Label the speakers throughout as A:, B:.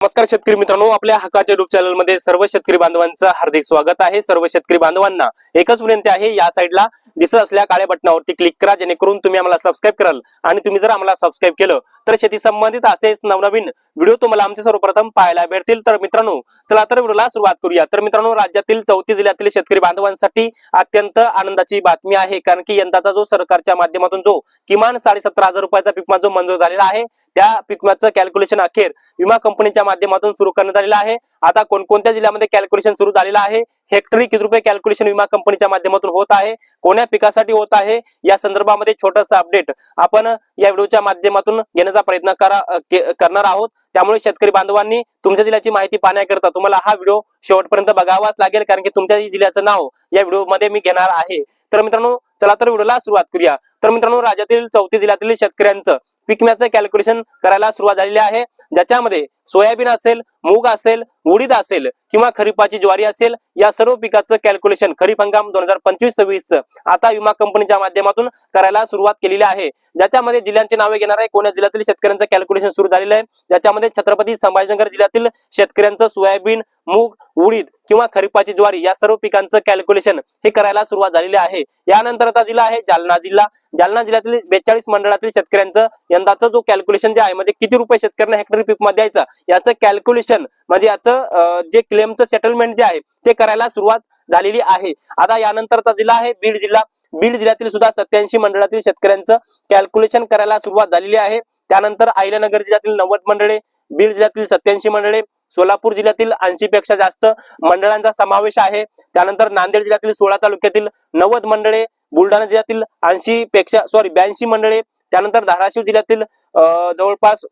A: नमस्कार शेतकरी मित्रांनो आपल्या हक्काच्या युट्यूब चॅनलमध्ये सर्व शेतकरी बांधवांचं हार्दिक स्वागत आहे. सर्व शेतकरी बांधवांना एकच विनंती आहे या साईडला दिसत असल्या काळ्या बटनावरती क्लिक करा जेणेकरून तुम्ही आम्हाला सबस्क्राईब कराल आणि तुम्ही जर आम्हाला सबस्क्राईब केलं तर शेती संबंधित असेच नवनवीन व्हिडिओ तुम्हाला आमचे सर्वप्रथम पाहायला भेटतील तर मित्रांनो चला तर व्हिडिओला सुरुवात करूया. तर मित्रांनो राज्यातील चौथी जिल्ह्यातील शेतकरी बांधवांसाठी अत्यंत आनंदाची बातमी आहे कारण की यंदाचा जो सरकारच्या माध्यमातून जो किमान साडेसतरा हजार रुपयाचा पीक जो मंजूर झालेला आहे त्या पीक विम्याचं कॅल्क्युलेशन अखेर विमा कंपनीच्या माध्यमातून सुरू करण्यात आलेलं आहे. आता कोणकोणत्या जिल्ह्यामध्ये कॅल्क्युलेशन सुरू झालेलं आहे? हेक्टरी किती रुपये कॅल्क्युलेशन विमा कंपनीच्या माध्यमातून होत आहे? कोण्या पिकासाठी होत आहे? या संदर्भामध्ये छोटस अपडेट आपण या व्हिडिओच्या माध्यमातून घेण्याचा प्रयत्न करणार आहोत. त्यामुळे शेतकरी बांधवांनी तुमच्या जिल्ह्याची माहिती पाहण्याकरता तुम्हाला हा व्हिडिओ शेवटपर्यंत बघावाच लागेल कारण की तुमच्या जिल्ह्याचं नाव या व्हिडिओमध्ये मी घेणार आहे. तर मित्रांनो चला तर व्हिडिओला सुरुवात करूया. तर मित्रांनो राज्यातील चौथी जिल्ह्यातील शेतकऱ्यांचं पिकण्याचं कॅल्क्युलेशन करायला सुरुवात झालेली आहे. ज्याच्यामध्ये सोयाबीन असेल मूग असेल उडीद असेल किंवा खरीपाची ज्वारी असेल या सर्व पिकाचं कॅल्क्युलेशन खरीप हंगाम दोन हजार पंचवीस सव्वीस आता विमा कंपनीच्या माध्यमातून करायला सुरुवात केलेली आहे. ज्याच्यामध्ये जिल्ह्यांची नावे घेणार आहे. कोण्या जिल्ह्यातील शेतकऱ्यांचं कॅल्क्युलेशन सुरू झालेलं आहे? ज्याच्यामध्ये छत्रपती संभाजीनगर जिल्ह्यातील शेतकऱ्यांचं सोयाबीन मूग उडीद किंवा खरीपाची ज्वारी या सर्व पिकांचं कॅल्क्युलेशन हे करायला सुरुवात झालेली आहे. यानंतरचा जिल्हा आहे जालना जिल्हा. जालना जिल्ह्यातील बेचाळीस मंडळातील शेतकऱ्यांचं यंदाचं जो कॅल्क्युलेशन जे आहे म्हणजे किती रुपये शेतकऱ्यांना हेक्टरी पीकमध्ये द्यायचं याचं कॅल्क्युलेशन म्हणजे याचं जे क्लेमचं सेटलमेंट जे आहे ते करायला सुरुवात झालेली आहे. आता यानंतरचा जिल्हा आहे बीड जिल्हा. बीड जिल्ह्यातील सुद्धा सत्याऐंशी मंडळातील शेतकऱ्यांचं कॅल्क्युलेशन करायला सुरुवात झालेली आहे. त्यानंतर अहिल्यानगर जिल्ह्यातील नव्वद मंडळे बीड जिल्ह्यातील सत्याऐंशी मंडळे सोलापूर जिल्ह्यातील ऐंशी पेक्षा जास्त मंडळांचा समावेश आहे. त्यानंतर नांदेड जिल्ह्यातील सोळा तालुक्यातील नव्वद मंडळे बुलढाणा जिल्ह्यातील ऐंशी पेक्षा सॉरी ब्याऐंशी मंडळे त्यानंतर धाराशिव जिल्ह्यातील अं, जवळपास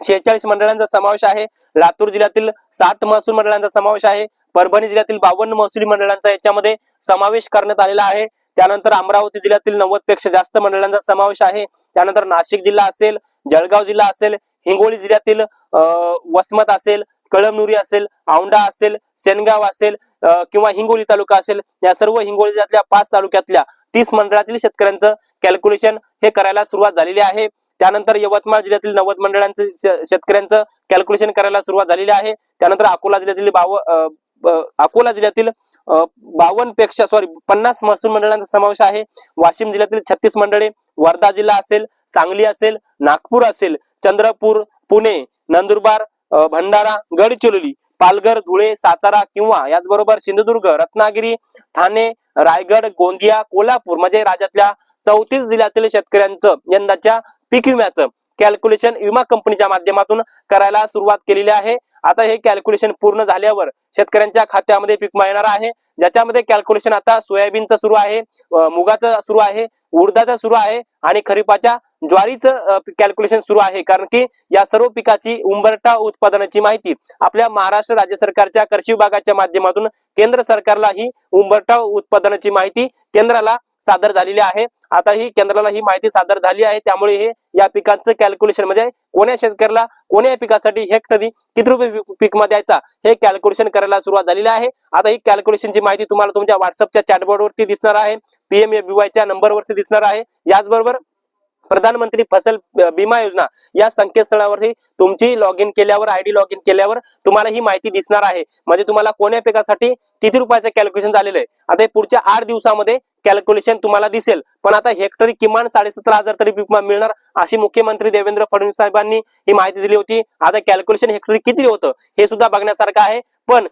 A: शेहेचाळीस मंडळांचा समावेश आहे. लातूर जिल्ह्यातील साठ महसूल मंडळांचा समावेश आहे. परभणी जिल्ह्यातील बावन्न महसुली मंडळांचा याच्यामध्ये समावेश करण्यात आलेला आहे. त्यानंतर अमरावती जिल्ह्यातील नव्वदपेक्षा जास्त मंडळांचा समावेश आहे. त्यानंतर नाशिक जिल्हा असेल जळगाव जिल्हा असेल हिंगोली जिल्ह्यातील अं, वसमत असेल कळमनुरी असेल औंढा असेल सेनगाव असेल अं, किंवा हिंगोली तालुका असेल या सर्व हिंगोली जिल्ह्यातल्या पाच तालुक्यातल्या तीस मंडळातील शेतकऱ्यांचं कॅल्क्युलेशन हे करायला सुरुवात झालेली आहे. त्यानंतर यवतमाळ जिल्ह्यातील नव्वद मंडळांचं शेतकऱ्यांचं कॅल्क्युलेशन करायला सुरुवात झालेली आहे. त्यानंतर अकोला जिल्ह्यातील बाव अं, अकोला जिल्ह्यातील बावन्नपेक्षा सॉरी पन्नास महसूल मंडळांचा समावेश आहे. वाशिम जिल्ह्यातील छत्तीस मंडळे वर्धा जिल्हा असेल सांगली असेल नागपूर असेल चंद्रपूर पुणे नंदुरबार भंडारा गडचिरोली पालघर धुळे सातारा किंवा याचबरोबर सिंधुदुर्ग रत्नागिरी ठाणे रायगड गोंदिया कोल्हापूर म्हणजे राज्यातल्या चौतीस जिल्ह्यातील शेतकऱ्यांचं यंदाच्या पीक विम्याचं कॅल्क्युलेशन विमा कंपनीच्या माध्यमातून करायला सुरुवात केलेली आहे. आता हे कॅल्क्युलेशन पूर्ण झाल्यावर शेतकऱ्यांच्या खात्यामध्ये पीक येणार आहे. ज्याच्यामध्ये कॅल्क्युलेशन आता सोयाबीनचं सुरू आहे मुगाचं सुरू आहे उडदाचं सुरू आहे आणि खरीपाच्या ज्वारीचं कॅल्क्युलेशन सुरू आहे. कारण की या सर्व पिकाची उंबरटा उत्पादनाची माहिती आपल्या महाराष्ट्र राज्य सरकारच्या कृषी विभागाच्या माध्यमातून केंद्र सरकारला ही उंबरटा उत्पादनाची माहिती केंद्राला सादर झालेली आहे. आता ही केंद्राला ही माहिती सादर झाली आहे. त्यामुळे हे या पिकांचं कॅल्क्युलेशन म्हणजे कोण्या शेतकऱ्याला कोण्या पिकासाठी हेक्टरी किती रुपये पीक- मध्ये द्यायचा हे कॅल्क्युलेशन करायला सुरुवात झालेली आहे. आता ही कॅल्क्युलेशनची माहिती तुम्हाला तुमच्या व्हॉट्सअपच्या चॅटबोर्डवरती दिसणार आहे. पीएमएबीवायच्या नंबरवरती दिसणार आहे. याचबरोबर प्रधानमंत्री फसल बीमा योजना या संकेतस्थळावरती तुमची लॉग इन केल्यावर आयडी लॉग इन केल्यावर तुम्हाला ही माहिती दिसणार आहे. म्हणजे तुम्हाला कोण्या पिकासाठी किती रुपयाचं कॅल्क्युलेशन झालेलं आहे? आता हे पुढच्या आठ दिवसामध्ये कॅल्क्युलेशन तुम्हाला दिसेल. पण आता हेक्टरी किमान साडेसतरा हजार तरी विमा मिळणार अशी मुख्यमंत्री देवेंद्र फडणवीस साहेबांनी ही माहिती दिली होती. आता कॅल्क्युलेशन हेक्टरी किती होतं हे सुद्धा बघण्यासारखं आहे. पण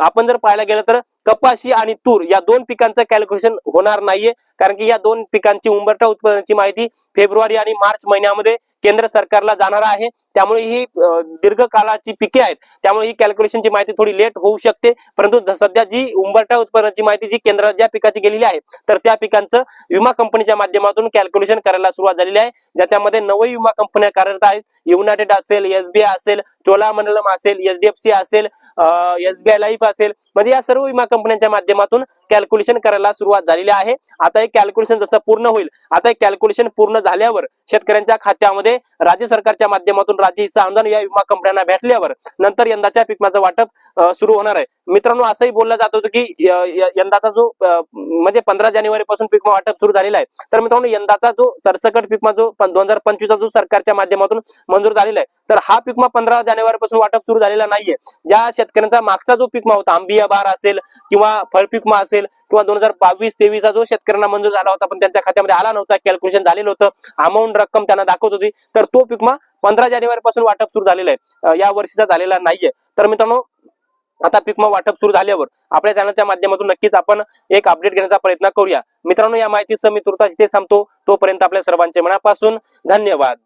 A: आपण जर पाहायला गेलं तर कपाशी आणि तूर या दोन पिकांचं कॅल्क्युलेशन होणार नाहीये. कारण की या दोन पिकांची उंबरठा उत्पादनाची माहिती फेब्रुवारी आणि मार्च महिन्यामध्ये केंद्र सरकारला जाणार आहे. त्यामुळे ही अं, दीर्घकाळाची पिके आहेत. त्यामुळे ही कॅल्क्युलेशनची माहिती थोडी लेट होऊ शकते. परंतु सध्या जी उंबरठा उत्पादनाची माहिती जी केंद्रात ज्या पिकाची गेलेली आहे तर त्या पिकांचं विमा कंपनीच्या माध्यमातून कॅल्क्युलेशन करायला सुरुवात झालेली आहे. ज्याच्यामध्ये नऊ विमा कंपन्या कार्यरत आहेत. युनायटेड असेल एसबीआय असेल चोलामंडलम असेल एचडीएफसी असेल एसबीआय लाईफ असेल म्हणजे या सर्व विमा कंपन्यांच्या माध्यमातून कॅल्क्युलेशन करायला सुरुवात झालेली आहे. आता हे कॅल्क्युलेशन जसं पूर्ण होईल आता हे कॅल्क्युलेशन पूर्ण झाल्यावर शेतकऱ्यांच्या खात्यामध्ये राज्य सरकारच्या माध्यमातून राज्य हिस्सा अनुदान या विमा कंपन्यांना भेटल्यावर नंतर यंदाच्या पिकमाचं वाटप सुरू होणार आहे. मित्रांनो असंही बोललं जात होतं की यंदाचा जो म्हणजे पंधरा जानेवारी पासून पिकमा वाटप सुरू झालेला आहे. तर मित्रांनो यंदाचा जो सरसकट पिकमा जो दोन हजार पंचवीसचा जो सरकारच्या माध्यमातून मंजूर झालेला आहे तर हा पिकमा पंधरा जानेवारी पासून वाटप सुरू झालेला नाहीये. ज्या शेतकऱ्यांचा मागचा जो पिकमा होता आंबिया युरिया बार असेल किंवा फळपिकमा असेल किंवा दोन हजार बावीस तेवीसचा जो शेतकऱ्यांना मंजूर झाला होता पण त्यांच्या खात्यामध्ये आला नव्हता कॅल्क्युलेशन झालेलं होतं. अमाऊंट रक्कम त्यांना दाखवत होती. तर तो पिकमा पंधरा जानेवारी पासून वाटप सुरू झालेला आहे. या वर्षीचा झालेला नाहीये. तर मित्रांनो आता पिकमा वाटप सुरू झाल्यावर आपल्या चॅनलच्या माध्यमातून नक्कीच आपण एक अपडेट घेण्याचा प्रयत्न करूया. मित्रांनो या माहितीसह मी तुर्तास इथे थांबतो. तोपर्यंत आपल्या सर्वांचे मनापासून धन्यवाद.